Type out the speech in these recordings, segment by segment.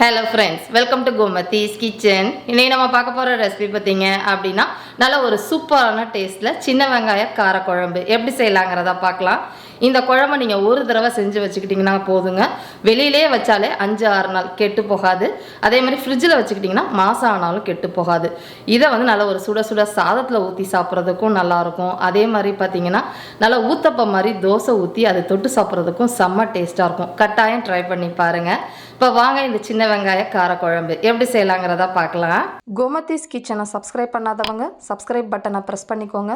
Hello friends welcome to Gomathi's kitchen இன்னைக்கு நம்ம பார்க்க போகிற ரெசிபி பார்த்தீங்க அப்படின்னா நல்ல ஒரு சூப்பரான டேஸ்ட்டில் சின்ன வெங்காய காரக்குழம்பு. எப்படி செய்யலாங்கிறத பார்க்கலாம். இந்த குழம்பு நீங்கள் ஒரு தடவை செஞ்சு வச்சுக்கிட்டிங்கன்னா போதுங்க. வெளியிலே வச்சாலே அஞ்சு ஆறு நாள் கெட்டு போகாது. அதே மாதிரி ஃப்ரிட்ஜில் வச்சுக்கிட்டிங்கன்னா மாதம் ஆனாலும் கெட்டு போகாது. இதை வந்து நல்ல ஒரு சுட சுட சாதத்தில் ஊற்றி சாப்பிட்றதுக்கும் நல்லாயிருக்கும். அதே மாதிரி பார்த்தீங்கன்னா நல்லா ஊத்தப்பம் மாதிரி தோசை ஊற்றி அதை தொட்டு சாப்பிட்றதுக்கும் செம்ம டேஸ்ட்டாக இருக்கும். கட்டாயம் ட்ரை பண்ணி பாருங்கள் இப்போ வாங்க இந்த சின்ன வெங்காய காரக்குழம்பு எப்படி செய்யலாங்கிறத பார்க்கலாம். கோமதிஸ் கிச்சனை சப்ஸ்கிரைப் பண்ணாதவங்க சப்ஸ்கிரைப் பட்டனை ப்ரெஸ் பண்ணிக்கோங்க.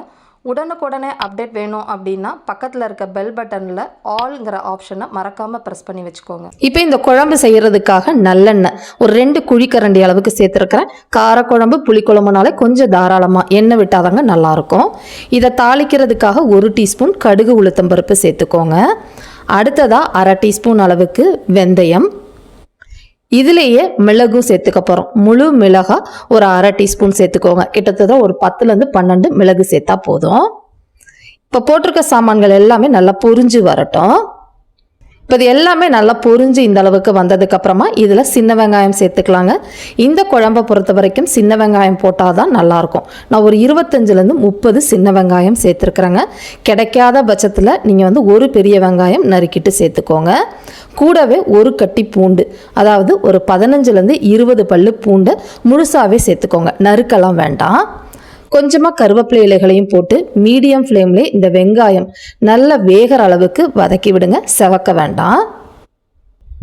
உடனுக்குடனே அப்டேட் வேணும் அப்படின்னா பக்கத்தில் இருக்க பெல் பட்டனில் ஆல்ங்கிற ஆப்ஷனை மறக்காமல் ப்ரெஸ் பண்ணி வச்சுக்கோங்க. இப்போ இந்த குழம்பு செய்கிறதுக்காக நல்லெண்ணெய் ஒரு ரெண்டு குழிக்கரண்டி அளவுக்கு சேர்த்துருக்கிறேன். காரக்குழம்பு புளிக்குழம்புனாலே கொஞ்சம் தாராளமாக எண்ணெய் விட்டாதாங்க நல்லாயிருக்கும். இதை தாளிக்கிறதுக்காக ஒரு டீஸ்பூன் கடுகு உளுத்தம்பருப்பு சேர்த்துக்கோங்க. அடுத்ததாக அரை டீஸ்பூன் அளவுக்கு வெந்தயம் இதுலேயே மிளகும் சேர்த்துக்க போகிறோம் முழு மிளகா ஒரு அரை டீஸ்பூன் சேர்த்துக்கோங்க. கிட்டத்தட்ட ஒரு பத்துலேருந்து பன்னெண்டு மிளகு சேர்த்தா போதும். இப்போ போட்டிருக்க சாமான்கள் எல்லாமே நல்லா பொரிஞ்சு வரட்டும். இப்போ இது எல்லாமே நல்லா பொரிஞ்சு இந்த அளவுக்கு வந்ததுக்கு அப்புறமா இதில் சின்ன வெங்காயம் சேர்த்துக்கலாங்க. இந்த குழம்பை பொறுத்த வரைக்கும் சின்ன வெங்காயம் போட்டால் தான் நல்லாயிருக்கும் நான் ஒரு இருபத்தஞ்சிலேருந்து முப்பது சின்ன வெங்காயம் சேர்த்துருக்குறேங்க. கிடைக்காத பட்சத்தில் நீங்கள் வந்து ஒரு பெரிய வெங்காயம் நறுக்கிட்டு சேர்த்துக்கோங்க. கூடவே ஒரு கட்டி பூண்டு அதாவது ஒரு பதினஞ்சுலேருந்து இருபது பல்லு பூண்டை முழுசாகவே சேர்த்துக்கோங்க. நறுக்கெல்லாம் வேண்டாம். கொஞ்சமாக கருவேப்பிலை இலைகளையும் போட்டு மீடியம் ஃப்ளேம்லேயே இந்த வெங்காயம் நல்லா வேகிற அளவுக்கு வதக்கி விடுங்க. செவக்க வேண்டாம்.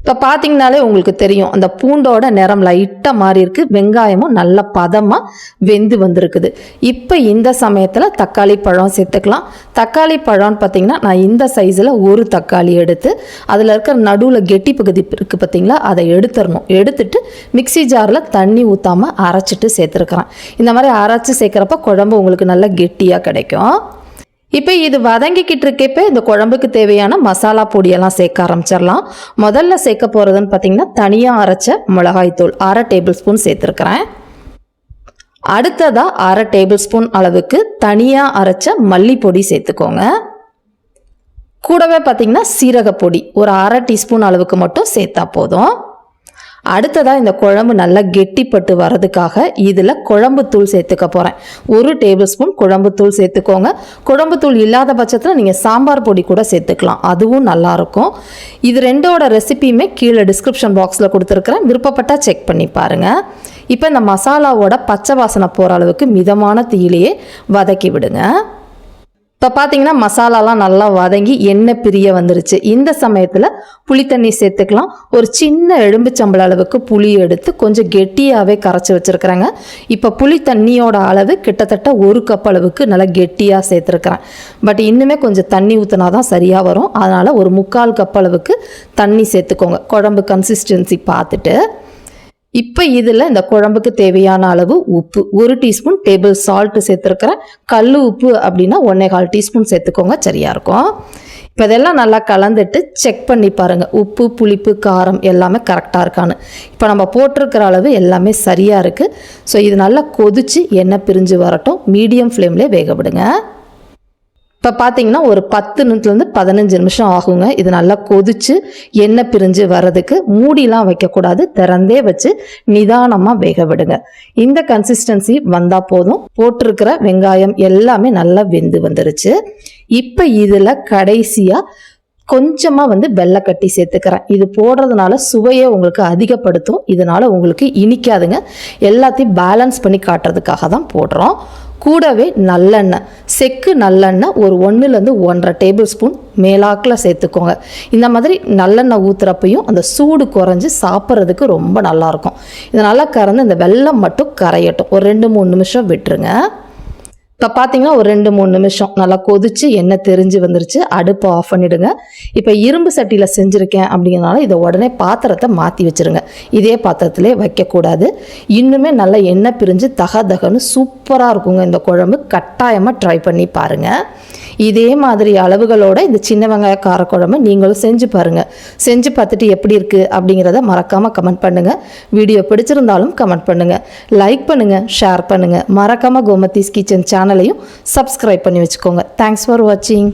இப்போ பார்த்தீங்கனாலே உங்களுக்கு தெரியும் அந்த பூண்டோட நிறம் லைட்டாக மாறி இருக்கு வெங்காயமும் நல்ல பதமாக வெந்து வந்திருக்குது. இப்போ இந்த சமயத்தில் தக்காளி பழம் சேர்த்துக்கலாம். தக்காளி பழம்னு பார்த்தீங்கன்னா நான் இந்த சைஸில் ஒரு தக்காளி எடுத்து அதில் இருக்கிற நடுவில் கெட்டி பகுதி இருக்குது பார்த்தீங்களா அதை எடுத்துடணும். எடுத்துட்டு மிக்ஸி ஜாரில் தண்ணி ஊற்றாமல் அரைச்சிட்டு சேர்த்துருக்குறேன் இந்த மாதிரி அரைச்சி சேர்க்குறப்ப குழம்பு உங்களுக்கு நல்லா கெட்டியாக கிடைக்கும். இப்போ இது வதங்கிக்கிட்டு இருக்கப்ப இந்த குழம்புக்கு தேவையான மசாலா பொடியெல்லாம் சேர்க்க ஆரம்பிச்சிடலாம். முதல்ல சேர்க்க போகிறதுன்னு பார்த்தீங்கன்னா தனியாக அரைச்ச மிளகாய்த்தூள் அரை டேபிள் ஸ்பூன் சேர்த்துருக்குறேன். அடுத்ததாக அரை டேபிள் ஸ்பூன் அளவுக்கு தனியாக அரைச்ச மல்லிப்பொடி சேர்த்துக்கோங்க. கூடவே பார்த்தீங்கன்னா சீரகப்பொடி ஒரு அரை டீஸ்பூன் அளவுக்கு மட்டும் சேர்த்தா போதும். அடுத்ததாக இந்த குழம்பு நல்லா கெட்டிப்பட்டு வர்றதுக்காக இதில் குழம்பு தூள் சேர்த்துக்க போகிறேன் ஒரு டேபிள் ஸ்பூன் குழம்பு தூள் சேர்த்துக்கோங்க. குழம்பு தூள் இல்லாத பட்சத்தில் நீங்கள் சாம்பார் பொடி கூட சேர்த்துக்கலாம். அதுவும் நல்லாயிருக்கும் இது ரெண்டோட ரெசிபியுமே கீழே டிஸ்கிரிப்ஷன் பாக்ஸில் கொடுத்துருக்குறேன். விருப்பப்பட்டால் செக் பண்ணி பாருங்கள் இப்போ இந்த மசாலாவோட பச்சை வாசனை போகிற அளவுக்கு மிதமான தீயிலேயே வதக்கி விடுங்க. இப்போ பார்த்தீங்கன்னா மசாலாலாம் நல்லா வதங்கி எண்ணெய் பிரிய வந்துருச்சு. இந்த சமயத்தில் புளி தண்ணி சேர்த்துக்கலாம். ஒரு சின்ன எலும்புச்சம்பள அளவுக்கு புளி எடுத்து கொஞ்சம் கெட்டியாகவே கரைச்சி வச்சுருக்குறேங்க. இப்போ புளி தண்ணியோட அளவு கிட்டத்தட்ட ஒரு கப் அளவுக்கு நல்லா கெட்டியாக சேர்த்துருக்குறேன். பட் இன்னுமே கொஞ்சம் தண்ணி ஊற்றினா தான் சரியாக வரும். அதனால் ஒரு முக்கால் கப் அளவுக்கு தண்ணி சேர்த்துக்கோங்க. குழம்பு கன்சிஸ்டன்சி பார்த்துட்டு இப்போ இதில் இந்த குழம்புக்கு தேவையான அளவு உப்பு. ஒரு டீஸ்பூன் டேபிள் சால்ட் சேர்த்துருக்கிறேன் கல் உப்பு அப்படின்னா ஒன்றே கால் டீஸ்பூன் சேர்த்துக்கோங்க. சரியாக இருக்கும். இப்போ இதெல்லாம் நல்லா கலந்துட்டு செக் பண்ணி பாருங்கள் உப்பு புளிப்பு காரம் எல்லாமே கரெக்டாக இருக்கான்னு. இப்போ நம்ம போட்டிருக்கிற அளவு எல்லாமே சரியாக இருக்குது ஸோ இது நல்லா கொதித்து எண்ணெய் பிரிஞ்சு வரட்டும். மீடியம் ஃப்ளேம்லேயே வேக விடுங்க. இப்போ பார்த்தீங்கன்னா ஒரு பத்து நிமிஷத்துலேருந்து பதினஞ்சு நிமிஷம் ஆகுங்க. இது நல்லா கொதிச்சு எண்ணெய் பிரிஞ்சு வர்றதுக்கு மூடிலாம் வைக்கக்கூடாது. திறந்தே வச்சு நிதானமாக வேக விடுங்க. இந்த கன்சிஸ்டன்சி வந்தால் போதும். போட்டிருக்கிற வெங்காயம் எல்லாமே நல்லா வெந்து வந்துருச்சு. இப்போ இதில் கடைசியாக கொஞ்சமாக வந்து வெள்ளை கட்டி சேர்த்துக்கிறேன். இது போடுறதுனால சுவையை உங்களுக்கு அதிகப்படுத்தும். இதனால உங்களுக்கு இனிக்காதுங்க. எல்லாத்தையும் பேலன்ஸ் பண்ணி காட்டுறதுக்காக தான் போடுறோம். கூடவே நல்லெண்ணெய். செக்கு நல்லெண்ணெய் ஒரு ஒன்றுலேருந்து ஒன்றரை டேபிள் ஸ்பூன் மேலாக்கில் சேர்த்துக்கோங்க. இந்த மாதிரி நல்லெண்ணெய் ஊற்றுறப்பையும் அந்த சூடு குறைஞ்சி சாப்பிட்றதுக்கு ரொம்ப நல்லாயிருக்கும் இதனால் கறந்து இந்த வெள்ளம் மட்டும் கரையட்டும். ஒரு ரெண்டு மூணு நிமிஷம் விட்டுருங்க. இப்போ பார்த்தீங்கன்னா ஒரு ரெண்டு மூணு நிமிஷம் நல்லா கொதிச்சு எண்ணெய் தெரிஞ்சு வந்துருச்சு அடுப்பை ஆஃப் பண்ணிவிடுங்க இப்போ இரும்பு சட்டியில் செஞ்சுருக்கேன் அப்படிங்கிறனால இதை உடனே பாத்திரத்தை மாற்றி வச்சுருங்க. இதே பாத்திரத்திலே வைக்கக்கூடாது. இன்னுமே நல்லா எண்ணெய் பிரிஞ்சு தக தகன்னு சூப்பராக இருக்குங்க இந்த குழம்பு. கட்டாயமாக ட்ரை பண்ணி பாருங்கள் இதே மாதிரி அளவுகளோட இந்த சின்ன வெங்காய காரக்குழம்பு நீங்களும் செஞ்சு பாருங்கள் செஞ்சு பார்த்துட்டு எப்படி இருக்குது அப்படிங்கிறத மறக்காமல் கமெண்ட் பண்ணுங்கள் வீடியோ பிடிச்சிருந்தாலும் கமெண்ட் பண்ணுங்கள் லைக் பண்ணுங்கள் ஷேர் பண்ணுங்கள் மறக்காமல் கோமதிஸ் கிச்சன் சேனலையும் சப்ஸ்கிரைப் பண்ணி வச்சுக்கோங்க. தேங்க்ஸ் ஃபார் வாட்சிங்